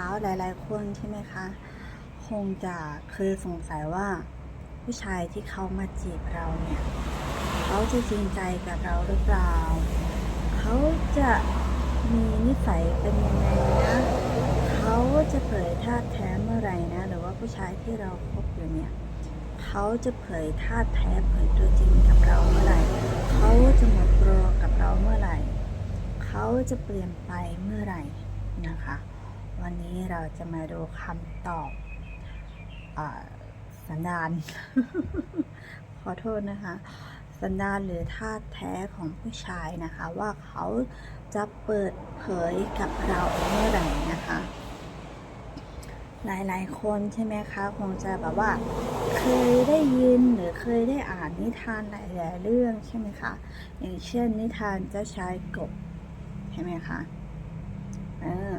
าวๆ หลายๆ คนใช่ไหมคะ คงจะเคยสงสัยว่า ผู้ชายที่เขามาจีบเราเนี่ย เขาจะจริงใจกับเราหรือเปล่า เขาจะมีนิสัยเป็นยังไงนะ เขาจะเผยท่าตุแท้เมื่อไหร่นะ หรือว่าผู้ชายที่เราคบอยู่เนี่ย เขาจะเผยท่าตุแท้เผยตัวจริงกับเราเมื่อไหร่ เขาจะหมดโปรกับเราเมื่อไหร่ เขาจะเปลี่ยนไปเมื่อไหร่นะคะ วันนี้เราจะมาดูคำตอบอสันดาน ขอโทษนะคะ สันดานหรือท่าแท้ของผู้ชายนะคะ ว่าเขาจะเปิดเผยกับเราเมื่อไหร่นะคะ หลายๆ คนใช่ไหมคะคงจะแบบว่า เคยได้ยินหรือเคยได้อ่านนิทานหลายๆเรื่องใช่ไหมคะ อย่างเช่นนิทานเจ้าชายกบใช่ไหมคะ เออ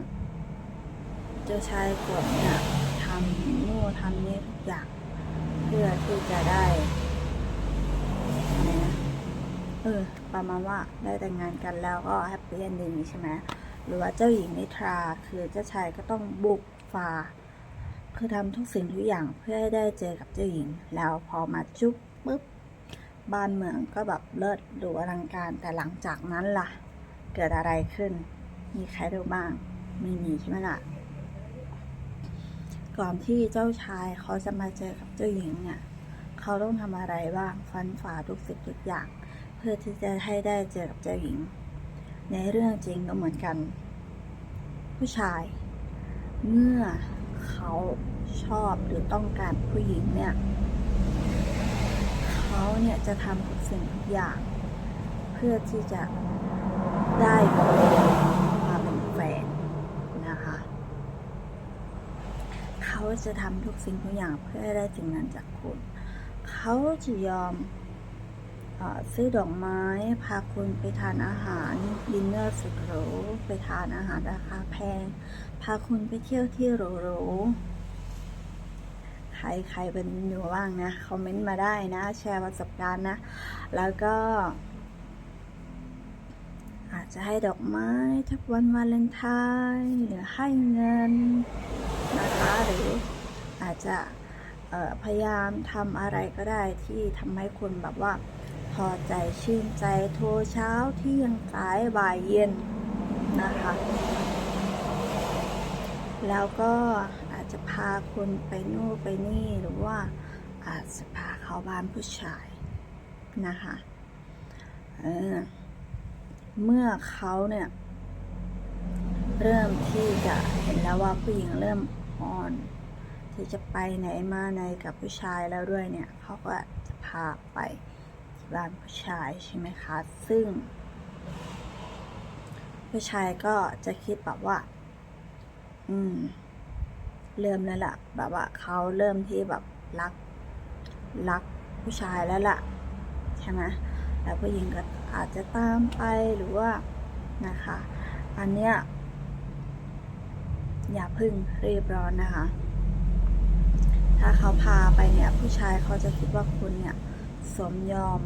เจ้าชายกบเนี่ยทำนู่นทำนี่ทุกอย่างเพื่อที่จะได้อะไรนะเออประมาณว่าได้แต่งงานกันแล้วก็แฮปปี้เอนดิ้งใช่ไหมหรือว่าเจ้าหญิงนิทราคือเจ้าชายก็ต้องบุกฝ่าคือทำทุกสิ่งทุกอย่างเพื่อให้ได้เจอกับเจ้าหญิง แล้วพอมาจุ๊บปุ๊บบ้านเมืองก็แบบเลิศหรูอลังการแต่หลังจากนั้นล่ะ เกิดอะไรขึ้น มีใครรู้บ้าง ไม่มีใช่ไหมล่ะ ก่อนที่เจ้าชายเขาจะมาเจอกับเจ้าหญิงเนี่ยเขาต้องทำอะไรบ้างฟันฝ่าทุกสิ่งทุกอย่าง เพื่อที่จะให้ได้เจอกับเจ้าหญิง ในเรื่องจริงก็เหมือนกัน ผู้ชาย เมื่อเขาชอบหรือต้องการผู้หญิงเนี่ยเขาเนี่ยจะทำทุกสิ่งทุกอย่าง เพื่อที่จะได้คนมาเป็นแฟนนะคะ เขาจะทำทุกสิ่งทุกอย่างเพื่อให้ได้สิ่งนั้นจากคุณ เขาจะยอมอซื้อดอกไม้ พาคุณไปทานอาหารดินเนอร์สุดหรูไปทานอาหารราคาแพง พาคุณไปเที่ยวที่หรูๆใครใครเป็นอยู่บ้างนะ คอมเมนต์มาได้นะ แชร์ประสบการณ์นะ แล้วก็ อาจจะให้ดอกไม้ทุกวันวาเลนไทน์หรือให้เงิน นะคะ หรืออาจจะพยายามทำอะไรก็ได้ที่ทำให้คุณแบบว่าพอใจชื่นใจโทรเช้าเที่ยงสายบ่ายเย็นนะคะ แล้วก็อาจจะพาคุณไปนู่นไปนี่หรือว่าอาจจะพาเข้าบ้านผู้ชายนะคะเเมื่อเขาเนี่ย เริ่มที่จะเห็นแล้วว่าผู้หญิงเริ่ม อ่อนที่จะไปไหนมาไหนกับผู้ชายแล้วด้วยเนี่ยเขาก็จะพาไปที่บ้านผู้ชายใช่ไหมคะ ซึ่ง ผู้ชายก็จะคิดแบบว่า อืม เริ่มแล้วล่ะ แบบว่าเขาเริ่มที่แบบรัก รักผู้ชายแล้วล่ะ ใช่ไหมแล้วผู้หญิงก็อาจจะตามไปหรือว่านะคะ อันเนี้ย อย่าพึ่งรีบร้อนนะคะ ถ้าเขาพาไปเนี่ยผู้ชายเขาจะคิดว่าคุณเนี่ยสมยอม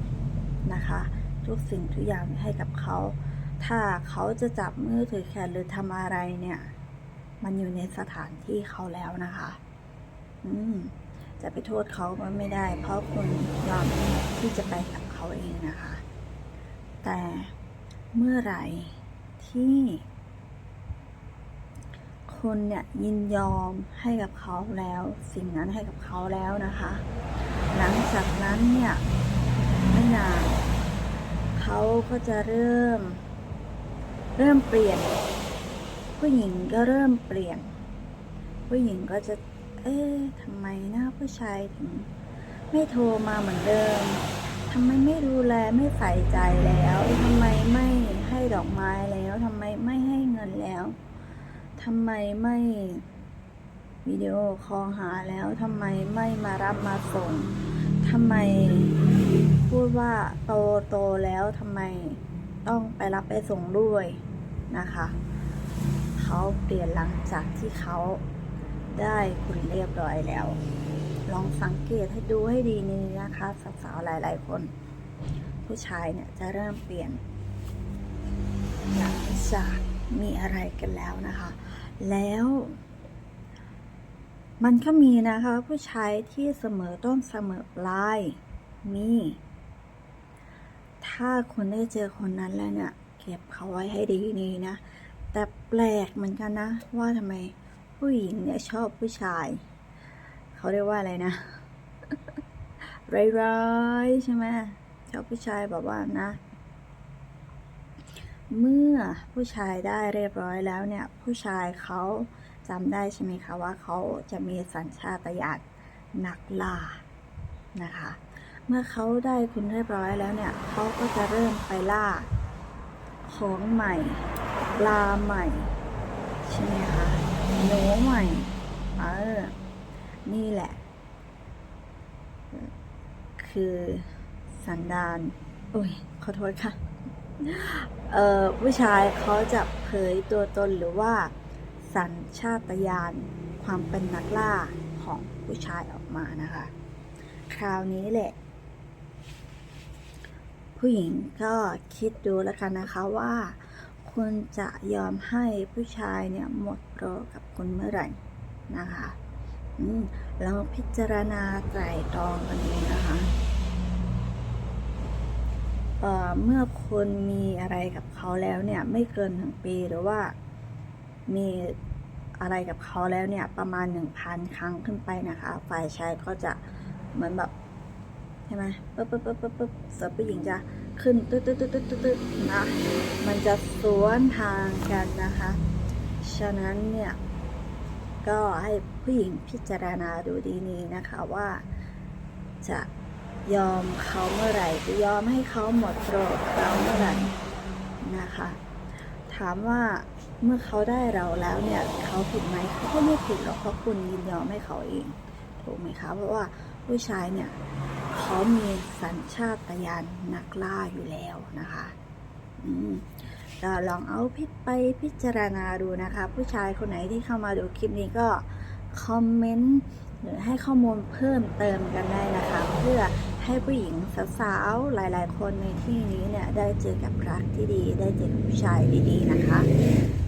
นะคะ ทุกสิ่งทุกอย่างให้กับเขา ถ้าเขาจะจับมือถือแขนหรือทำอะไรเนี่ย มันอยู่ในสถานที่เขาแล้วนะคะ อืมจะไปโทษเขาก็ไม่ได้ เพราะคุณยอมที่จะไปกับเขาเองนะคะ แต่เมื่อไหร่ที่ คุณเนี่ยยินยอมให้กับเขาแล้ว สิ่งนั้นให้กับเขาแล้วนะคะ หลังจากนั้นเนี่ยไม่นานเขาก็จะเริ่ม เริ่มเปลี่ยน ผู้หญิงก็เริ่มเปลี่ยน ผู้หญิงก็จะ เอ๊ะทำไมหนะผู้ชายถึง ไม่โทรมาเหมือนเดิมทำไมไม่ดูแลไม่ใส่ใจแล้วทำไมไม่ให้ดอกไม้แล้วทำไมไม่ให้เงินแล้ว ทำไมไม่วิดีโอคอลหาแล้วทำไมไม่มารับมาส่งทำไมพูดว่าโตโตแล้วทำไมต้องไปรับไปส่งด้วยนะคะเขาเปลี่ยนหลังจากที่เขาได้คุณเรียบร้อยแล้ว ลองสังเกตให้ดูให้ดีนี่นะคะสาวๆหลาย ๆ คน ผู้ชายเนี่ยจะเริ่มเปลี่ยนหลังจาก มีอะไรกันแล้วนะคะ แล้วมันก็มีนะคะผู้ชายที่เสมอต้นเสมอปลายมี ถ้าคุณได้เจอคนนั้นแล้วเนี่ย เก็บเขาไว้ให้ดีๆนะ แต่แปลกเหมือนกันนะ ว่าทำไมผู้หญิงเนี่ยชอบผู้ชาย เขาเรียกว่าอะไรนะ ร้ายๆใช่ไหมชอบผู้ชายแบบว่านะ เมื่อผู้ชายได้เรียบร้อยแล้วเนี่ย ผู้ชายเขาจำได้ใช่ไหมคะว่าเขาจะมีสัญชาตญาณนักล่านะคะ เมื่อเขาได้คุณเรียบร้อยแล้วเนี่ยเขาก็จะเริ่มไปล่า ของใหม่ปลาใหม่ใช่ไหมคะหนูใหม่เออนี่แหละ คือสันดานโอ้ยขอโทษค่ะ เอ่อผู้ชายเขาจะเผยตัวตนหรือว่า สัญชาตญาณความเป็นนักล่าของผู้ชายออกมานะคะ คราวนี้แหละ ผู้หญิงก็คิดดูแล้วกันนะคะว่า คุณจะยอมให้ผู้ชายเนี่ยหมดโปรกับคุณเมื่อไหร่นะคะอืมเราพิจารณาไตรตรองกันดูนะคะ เมื่อคุณมีอะไรกับเขาแล้วเนี่ยไม่เกินหนึ่งปีหรือว่ามีอะไรกับเขาแล้วเนี่ยประมาณหนึ่งพันครั้งขึ้นไปนะคะ ฝ่ายชายก็จะเหมือนแบบใช่ไหมปึ๊บปึ๊บปึ๊บปึ๊บปึ๊บส่วนผู้หญิงจะขึ้นตึ๊ดตึ๊ดตึ๊ดตึ๊ดตึ๊ดตึ๊ดนะมันจะสวนทางกันนะคะ ฉะนั้นเนี่ยก็ให้ผู้หญิงพิจารณาดูดีนี้นะคะว่าจะ ยอมเขาเมื่อไหร่จะยอมให้เขาหมดโปรดเราเมื่อไหร่นะคะ ถามว่าเมื่อเขาได้เราแล้วเนี่ยเขาผิดไหมเขาก็ไม่ผิดหรอกเพราะคุณยินยอมให้เขาเองถูกไหมคะเพราะว่าผู้ชายเนี่ยเขามีสัญชาตญาณนักล่าอยู่แล้วนะคะอืมก็ลองเอาพิไปพิจารณาดูนะคะ ผู้ชายคนไหนที่เข้ามาดูคลิปนี้ก็คอมเมนต์หรือให้ข้อมูลเพิ่มเติมกันได้นะคะ เพื่อ ให้ผู้หญิงสาวๆหลาย ๆ คนในที่นี้เนี่ยได้เจอกับรักที่ดี ได้เจอกับผู้ชายดีๆนะคะ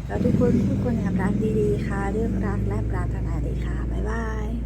แล้วทุกคนทุกคนเนี่ยรักดีๆค่ะเรื่องรักและปรารถนาดีค่ะบ๊ายบาย